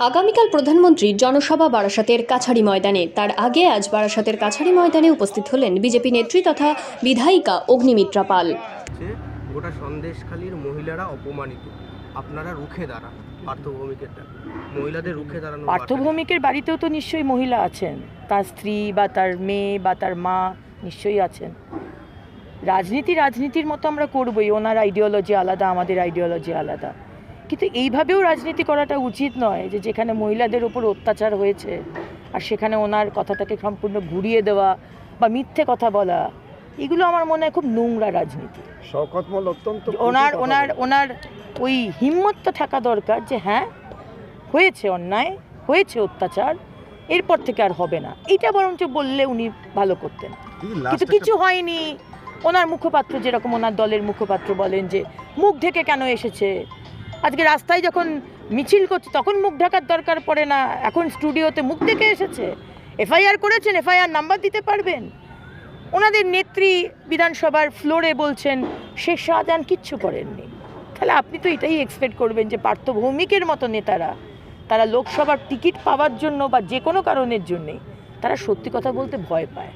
আগামীকাল প্রধানমন্ত্রী জনসভা বারাসাতের কাছাড়ি ময়দানে। তার আগে আজ বারাসাতের কাছাড়ি ময়দানে উপস্থিত হলেন বিজেপি নেত্রী তথা বিধায়িকা অগ্নিমিত্রা পাল। গোটা সন্দেশখালীর মহিলারা অপমানিত। আপনারা রুখে দাঁড়ান পার্থভূমিকের মহিলাদের রুখে দাঁড়ানো পার্থভৌমিকের বাড়িতেও তো নিশ্চয়ই মহিলা আছেন। তার স্ত্রী বা তার মেয়ে বা তার মা নিশ্চয়ই আছেন। রাজনীতি রাজনীতির মতো আমরা করবই। ওনার আইডিওলজি আলাদা আমাদের আইডিওলজি আলাদা। কিন্তু এইভাবেও রাজনীতি করাটা উচিত নয় যে যেখানে মহিলাদের ওপর অত্যাচার হয়েছে আর সেখানে ওনার কথাটাকে সম্পূর্ণ ঘুরিয়ে দেওয়া বা মিথ্যে কথা বলা এগুলো আমার মনে হয় খুব নোংরা রাজনীতি। অত্যন্ত ওনার ওনার ওনার ওই হিম্মত তো থাকা দরকার যে হ্যাঁ হয়েছে অন্যায় হয়েছে অত্যাচার এরপর থেকে আর হবে না। এটা বরঞ্চ বললে উনি ভালো করতেন। কিন্তু কিছু হয়নি। ওনার মুখপাত্র যেরকম ওনার দলের মুখপাত্র বলেন যে মুখ ঢেকে কেন এসেছে? আজকে রাস্তায় যখন মিছিল করছে, তখন মুখ ঢাকার দরকার পড়ে না। এখন স্টুডিওতে মুখ ঢেকে এসেছে। এফআইআর করেছেন, এফআইআর নাম্বার দিতে পারবেন। ওনাদের নেত্রী বিধানসভার ফ্লোরে বলছেন শেখ শাহজাহান কিচ্ছু করেননি। তাহলে আপনি তো এটাই এক্সপেক্ট করবেন যে পার্থ ভৌমিকের মতো নেতারা, তারা লোকসভার টিকিট পাওয়ার জন্য বা যে কোনো কারণের জন্যে তারা সত্যি কথা বলতে ভয় পায়।